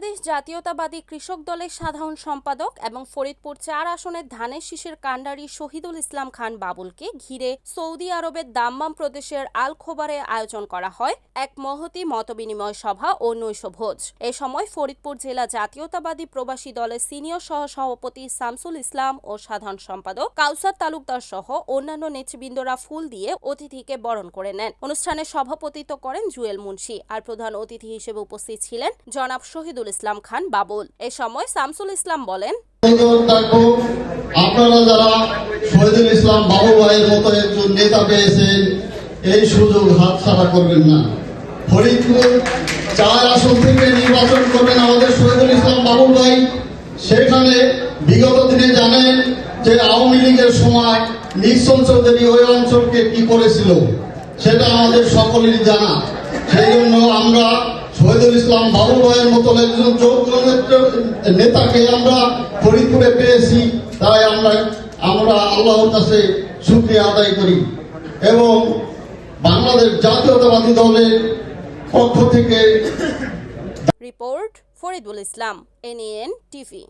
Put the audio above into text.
বাংলাদেশ জাতীয়তাবাদী কৃষক দলের সাধারণ সম্পাদক এবং ফরিদপুর চার আসনের ধানের শীষের কাণ্ডারি শহীদুল ইসলাম খান বাবুলকে ঘিরে সৌদি আরবের দাম্মাম প্রদেশের আল খোবারে আয়োজন করা হয় এক মহতি মতবিনিময় সভা ও নৈশভোজ। এ সময় ফরিদপুর জেলা জাতীয়তাবাদী প্রবাসী দলের সিনিয়র সহ সভাপতি শামসুল ইসলাম ও সাধারণ সম্পাদক কাউসার তালুকদার সহ অন্যান্য নেতৃবৃন্দরা ফুল দিয়ে অতিথিকে বরণ করে নেন। অনুষ্ঠানে সভাপতিত্ব করেন জুয়েল মুন্সি। আর প্রধান অতিথি হিসেবে উপস্থিত ছিলেন জনাব শহীদুল ইসলাম খান বাবুল। এ সময় শামসুল ইসলাম বলেন আপনারা যারা শহীদুল ইসলাম বাবু ভাইয়ের মতো একজন নেতা পেয়েছেন, এই সুযোগ হাতছাড়া করবেন না। ফরিদপুর চার আসন থেকে নির্বাচন করবেন আমাদের শহীদুল ইসলাম বাবু ভাই। সেখানে বিগত দিনে জানেন যে আওয়ামী লীগের সময় নিঃসন চৌধুরী ওই অঞ্চলকে কি করেছিল, সেটা আমাদের সকলেরই জানা। সেই জন্য আমরা ইসলাম বাবু মতো একজন যোগ্য নেতাকে আমরা ফরিদপুরে পেয়েছি। তাই আমরা আমরা আল্লাহর কাছে সুক্রিয়া আদায় করি। এবং বাংলাদেশ জাতীয়তাবাদী দলের পক্ষ থেকে report Faridul Islam, NN TV.